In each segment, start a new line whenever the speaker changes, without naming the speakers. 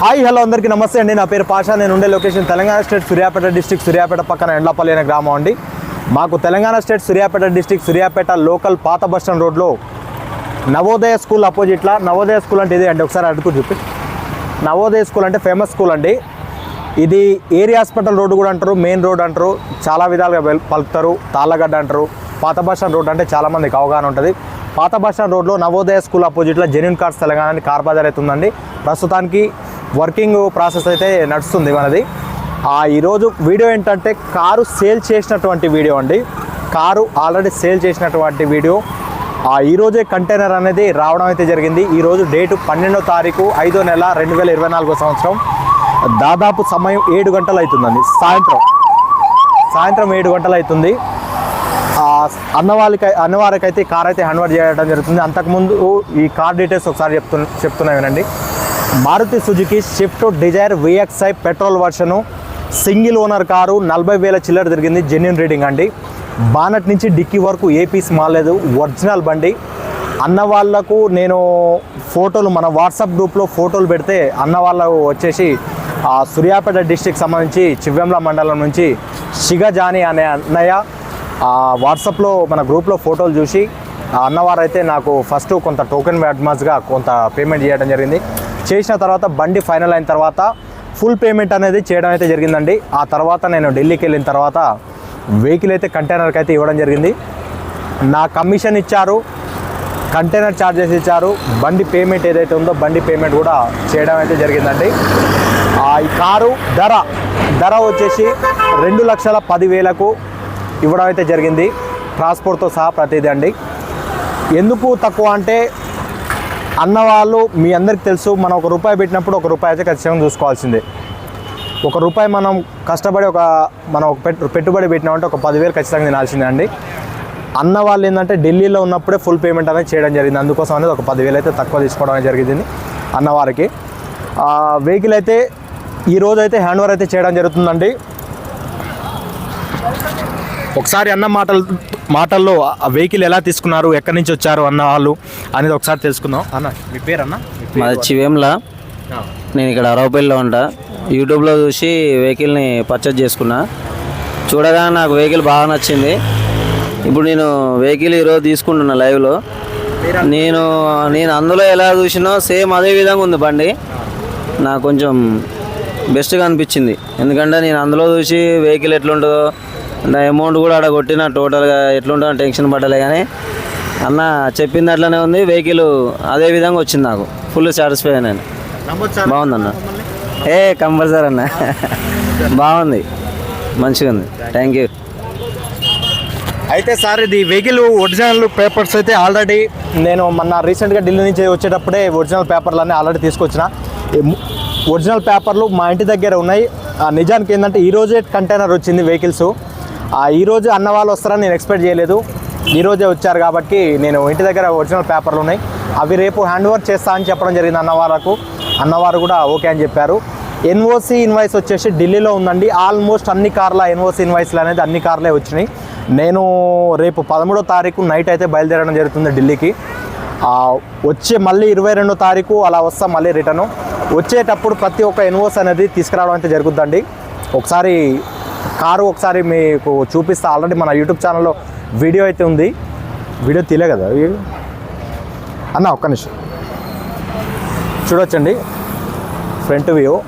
Hi hello అందరికీ నమస్తే అండి. నా పేరు పాషా. నేను ఉండే location Telangana state Suryapet district Suryapet పక్కన ఎండ్లపల్లి అనే గ్రామం అండి. మాకు Telangana state Suryapet district Suryapet local పాత బస్ స్టాండ్ రోడ్లో నవోదయ స్కూల్ అపోజిట్లో నవోదయ స్కూల్ అంటే ఇది అండి. ఒకసారి అడుగు చూపి. నవోదయ స్కూల్ అంటే ఫేమస్ స్కూల్ అండి. ఇది ఏరియా హాస్పిటల్ రోడ్డు కూడా అంటారు మెయిన్ రోడ్ అంటారు. చాలా విధాలుగా పలుకుతారు. తాళ్ళగడ్డ అంటారు. పాత బస్ స్టాండ్ రోడ్ అంటే చాలామందికి అవగాహన ఉంటుంది. పాత బస్ స్టాండ్ రోడ్లో నవోదయ స్కూల్ అపోజిట్లో జెన్యున్ కార్స్ తెలంగాణ అని కార్ బజార్ అయితే ఉందండి. ప్రస్తుతానికి వర్కింగ్ ప్రాసెస్ అయితే నడుస్తుంది మనది. ఆ ఈరోజు వీడియో ఏంటంటే కారు సేల్ చేసినటువంటి వీడియో అండి. కారు ఆల్రెడీ సేల్ చేసినటువంటి వీడియో. ఆ ఈరోజే కంటైనర్ అనేది రావడం అయితే జరిగింది. ఈరోజు డేటు పన్నెండో తారీఖు ఐదో నెల రెండు వేల ఇరవై నాలుగో సంవత్సరం. దాదాపు సమయం ఏడు గంటలు అవుతుందండి సాయంత్రం. సాయంత్రం ఏడు గంటలు అవుతుంది అన్నవారికి అన్నవాళ్ళకి అన్నవారికైతే కార్ అయితే హ్యాండ్ చేయడం జరుగుతుంది. అంతకుముందు ఈ కార్ డీటెయిల్స్ ఒకసారి చెప్తు చెప్తున్నా వినండి. Maruti Suzuki Swift Dzire VXi petrol version single owner car నలభై వేల చిల్లర తిరిగింది జెన్యున్ రీడింగ్ అండి. బానట్ నుంచి డిక్కీ వరకు ఏ పీస్ మాలేదు ఒరిజినల్ బండి. అన్న వాళ్ళకు నేను ఫోటోలు మన వాట్సాప్ గ్రూప్లో ఫోటోలు పెడితే అన్న వాళ్ళకు వచ్చేసి సూర్యాపేట డిస్టిక్ సంబంధించి చివ్వెంల మండలం నుంచి షిగజాని అనే అన్నయ్య వాట్సాప్లో మన గ్రూప్లో ఫోటోలు చూసి అన్నవారైతే నాకు ఫస్ట్ కొంత టోకెన్ అడ్వాన్స్గా కొంత పేమెంట్ చేయడం జరిగింది. చేసిన తర్వాత బండి ఫైనల్ అయిన తర్వాత ఫుల్ పేమెంట్ అనేది చేయడం అయితే జరిగిందండి. ఆ తర్వాత నేను ఢిల్లీకి వెళ్ళిన తర్వాత వెహికల్ అయితే కంటైనర్కి అయితే ఇవ్వడం జరిగింది. నా కమిషన్ ఇచ్చారు కంటైనర్ ఛార్జెస్ ఇచ్చారు బండి పేమెంట్ ఏదైతే ఉందో బండి పేమెంట్ కూడా చేయడం అయితే జరిగిందండి. ఆ ఈ కారు ధర ధర వచ్చేసి రెండు లక్షల పదివేలకు ఇవ్వడం అయితే జరిగింది. ట్రాన్స్పోర్ట్తో సహా ప్రతిదీ అండి. ఎందుకు తక్కువ అంటే అన్నవాళ్ళు మీ అందరికి తెలుసు మనం ఒక రూపాయి పెట్టినప్పుడు ఒక రూపాయి అయితే ఖచ్చితంగా చూసుకోవాల్సిందే. ఒక రూపాయి మనం కష్టపడి ఒక మనం ఒక పెట్టు పెట్టుబడి పెట్టినామంటే ఒక పదివేలు ఖచ్చితంగా తినాల్సిందే అండి. అన్న వాళ్ళు ఏంటంటే ఢిల్లీలో ఉన్నప్పుడే ఫుల్ పేమెంట్ అనేది చేయడం జరిగింది. అందుకోసం అనేది ఒక పదివేలు అయితే తక్కువ తీసుకోవడం అనేది జరిగింది అన్నవారికి. వెహికల్ అయితే ఈరోజు అయితే హ్యాండ్ ఓవర్ అయితే చేయడం జరుగుతుందండి. ఒకసారి అన్న మాటలు మాటల్లో ఆ వెహికల్ ఎలా తీసుకున్నారు ఎక్కడి నుంచి వచ్చారు అన్న వాళ్ళు అనేది ఒకసారి తెలుసుకుందాం. అన్న మీ పేరు అన్న మీ?
మాది చివేంలా. నేను ఇక్కడ అరవపల్లిలో ఉంటా. యూట్యూబ్లో చూసి వెహికల్ని పర్చేజ్ చేసుకున్నా. చూడగానే నాకు వెహికల్ బాగా నచ్చింది. ఇప్పుడు నేను వెహికల్ ఈరోజు తీసుకుంటున్నా లైవ్లో. నేను నేను అందులో ఎలా చూసినో సేమ్ అదే విధంగా ఉంది బండి. నాకు కొంచెం బెస్ట్గా అనిపించింది. ఎందుకంటే నేను అందులో చూసి వెహికల్ ఎట్లుంటుందో నా అమౌంట్ కూడా ఆడ కొట్టిన టోటల్గా ఎట్లుంటుందో టెన్షన్ పడ్డలే కానీ అన్న చెప్పింది అట్లనే ఉంది వెహికల్ అదే విధంగా వచ్చింది నాకు. ఫుల్ సాటిస్ఫై నేను. బాగుందన్న ఏ కంపల్సరీ అన్న. బాగుంది. మంచిగా ఉంది. థ్యాంక్ యూ
అయితే సార్ ఇది వెహికల్ ఒరిజినల్ పేపర్స్ అయితే ఆల్రెడీ నేను మొన్న రీసెంట్గా ఢిల్లీ నుంచి వచ్చేటప్పుడే ఒరిజినల్ పేపర్లన్నీ ఆల్రెడీ తీసుకొచ్చిన. ఒరిజినల్ పేపర్లు మా ఇంటి దగ్గర ఉన్నాయి. ఆ నిజానికి ఏంటంటే ఈ రోజే కంటైనర్ వచ్చింది వెహికల్స్ ఈరోజు అన్న వాళ్ళు వస్తారని నేను ఎక్స్పెక్ట్ చేయలేదు. ఈరోజే వచ్చారు కాబట్టి నేను ఇంటి దగ్గర ఒరిజినల్ పేపర్లు ఉన్నాయి. అవి రేపు హ్యాండ్ ఓవర్ చేస్తా అని చెప్పడం జరిగింది అన్నవారకు అన్నవారు కూడా ఓకే అని చెప్పారు. ఎన్ఓసి ఇన్వాయిస్ వచ్చేసి ఢిల్లీలో ఉందండి. ఆల్మోస్ట్ అన్ని కార్ల ఎన్ఓసి ఇన్వాయిస్లు అనేది అన్ని కార్లే వచ్చినాయి. నేను రేపు పదమూడో తారీఖు నైట్ అయితే బయలుదేరడం జరుగుతుంది ఢిల్లీకి. వచ్చే మళ్ళీ ఇరవై రెండో తారీఖు అలా వస్తాం మళ్ళీ రిటర్ను. వచ్చేటప్పుడు ప్రతి ఒక్క ఎన్ఓస్ అనేది తీసుకురావడం అయితే జరుగుతుందండి ఒకసారి కారు ఒకసారి మీకు చూపిస్తా. ఆల్రెడీ మన యూట్యూబ్ ఛానల్లో వీడియో అయితే ఉంది. వీడియో తీలే కదా? అన్న ఒక్క నిమిషం. చూడొచ్చండి. ఫ్రంట్ వ్యూ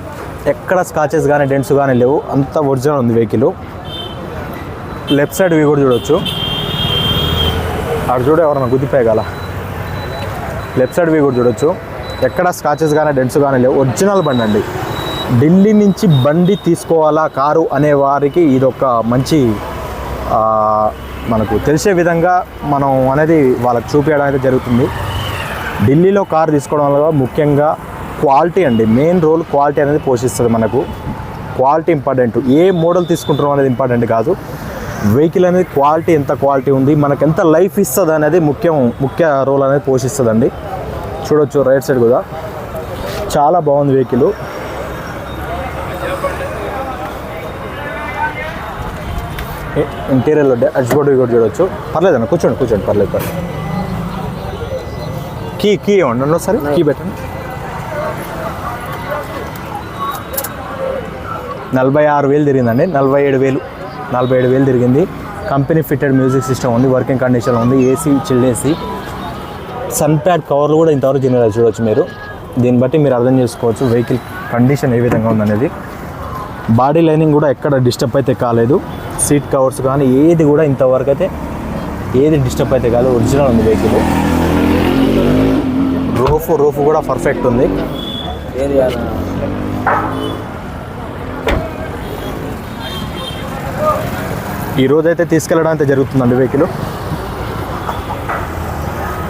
ఎక్కడ స్కాచెస్ కానీ డెంట్స్ కానీ లేవు. అంత ఒరిజినల్ ఉంది వెహికల్ లెఫ్ట్ సైడ్ వ్యూ కూడా చూడొచ్చు. అక్కడ చూడ ఎవరన్నా గుద్దిపోయగల. లెఫ్ట్ సైడ్ వ్యూ కూడా చూడొచ్చు. ఎక్కడ స్కాచెస్ కానీ డెంట్స్ కానీ లేవు. ఒరిజినల్ బండి అండి. ఢిల్లీ నుంచి బండి తీసుకోవాలా కారు అనే వారికి ఇది ఒక మంచి మనకు తెలిసే విధంగా మనం అనేది వాళ్ళకి చూపించడం అయితే జరుగుతుంది. ఢిల్లీలో కారు తీసుకోవడం వల్ల ముఖ్యంగా క్వాలిటీ అండి మెయిన్ రోల్ క్వాలిటీ అనేది పోషిస్తుంది మనకు. క్వాలిటీ ఇంపార్టెంట్ ఏ మోడల్ తీసుకుంటున్నాం అనేది ఇంపార్టెంట్ కాదు. వెహికల్ అనేది క్వాలిటీ ఎంత క్వాలిటీ ఉంది మనకు ఎంత లైఫ్ ఇస్తుంది అనేది ముఖ్యం ముఖ్య రోల్ అనేది పోషిస్తుందండి. చూడొచ్చు రైట్ సైడ్ కూడా. చాలా బాగుంది వెహికల్. ఇంటీరియర్లో డాష్బోర్డ్ కూడా చూడవచ్చు పర్లేదన్న కూర్చోండి కూర్చోండి పర్లేదు పర్లేదు. కీ కీ ఇవ్వండి ఒకసారి కీ పెట్టండి. నలభై ఆరు వేలు తిరిగిందండి. నలభై ఏడు వేలు నలభై ఏడు వేలు తిరిగింది. కంపెనీ ఫిట్టెడ్ మ్యూజిక్ సిస్టమ్ ఉంది వర్కింగ్ కండిషన్ ఉంది AC chilled AC. Sun pad కవర్లు కూడా ఇంతవరకు జనరల్ చూడవచ్చు మీరు. దీన్ని బట్టి మీరు అర్థం చేసుకోవచ్చు వెహికల్ కండిషన్ ఏ విధంగా ఉందనేది. బాడీ లైనింగ్ కూడా ఎక్కడ డిస్టర్బ్ అయితే కాలేదు. సీట్ కవర్స్ కానీ ఏది కూడా ఇంతవరకు అయితే ఏది డిస్టర్బ్ అయితే కాలేదు ఒరిజినల్ ఉంది వెహికల్ రూఫ్ రూఫ్ కూడా పర్ఫెక్ట్ ఉంది. ఈ రోజు అయితే తీసుకెళ్ళడం అయితే జరుగుతుందండి వెహికల్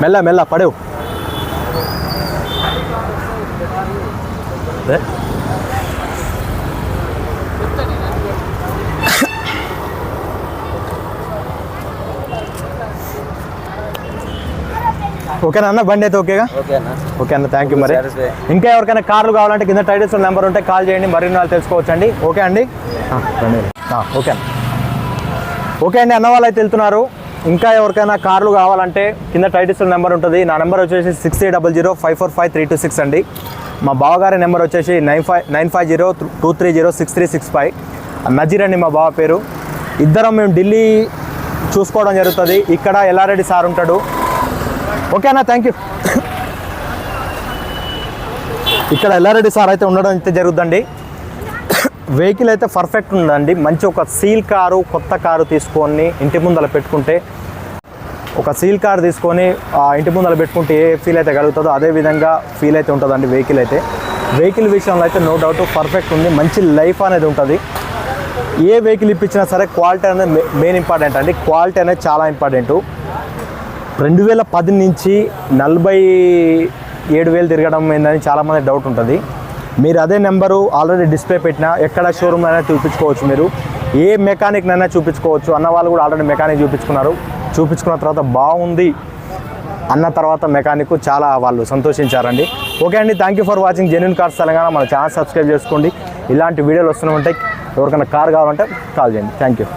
మెల్ల మెల్ల పడేవు. ఓకేనా అన్న? బండి అయితే ఓకేగా?
ఓకే అన్న.
థ్యాంక్ యూ మరి. ఇంకా ఎవరికైనా కార్లు కావాలంటే కింద టైటిల్స్ నెంబర్ ఉంటే కాల్ చేయండి మరిన్ని వాళ్ళు తెలుసుకోవచ్చు అండి? ఓకే అండి ఓకే అన్న. ఓకే అండి అన్న వాళ్ళు అయితే వెళ్తున్నారు. ఇంకా ఎవరికైనా కార్లు కావాలంటే కింద టైటిల్స్ నెంబర్ ఉంటుంది. నా నెంబర్ వచ్చేసి six eight double zero five four five three two six అండి. మా బావగారి నెంబర్ వచ్చేసి nine five nine five zero two three zero six three six five Nazir అండి మా బావ పేరు. ఇద్దరం మేము ఢిల్లీ చూసుకోవడం జరుగుతుంది. ఇక్కడ ఎల్లారెడ్డి సార్ ఉంటాడు. ఓకే అన్న థ్యాంక్ యూ ఇక్కడ ఎల్లారెడ్డి సార్ అయితే ఉండడం అయితే జరుగుతుందండి. వెహికల్ అయితే పర్ఫెక్ట్ ఉందండి. మంచి ఒక సీల్ కారు కొత్త కారు తీసుకొని ఇంటి ముందర పెట్టుకుంటే ఒక సీల్ కార్ తీసుకొని ఆ ఇంటి ముందర పెట్టుకుంటే ఏ ఫీల్ అయితే కలుగుతుందో అదే విధంగా ఫీల్ అయితే ఉంటుందండి వెహికల్ అయితే. వెహికల్ విషయంలో అయితే నో డౌట్ పర్ఫెక్ట్ ఉంది. మంచి లైఫ్ అనేది ఉంటుంది. ఏ వెహికల్ ఇప్పించినా సరే క్వాలిటీ అనేది మెయిన్ ఇంపార్టెంట్ అండి. క్వాలిటీ అనేది చాలా ఇంపార్టెంటు రెండు వేల పది నుంచి నలభై ఏడు వేలు తిరగడం ఏందని చాలామంది డౌట్ ఉంటుంది. మీరు అదే నెంబరు ఆల్రెడీ డిస్ప్లే పెట్టినా ఎక్కడ షోరూమ్ అయినా చూపించుకోవచ్చు మీరు. ఏ మెకానిక్నైనా చూపించుకోవచ్చు. అన్న వాళ్ళు కూడా ఆల్రెడీ మెకానిక్ చూపించుకున్నారు. చూపించుకున్న తర్వాత బాగుంది అన్న తర్వాత మెకానిక్ చాలా వాళ్ళు సంతోషించారండి. ఓకే అండి thank you for watching genuine cars Telangana మన ఛానల్ సబ్స్క్రైబ్ చేసుకోండి. ఇలాంటి వీడియోలు వస్తూనే ఉంటాయి. ఎవరికైనా కార్ కావాలంటే కాల్ చేయండి. Thank you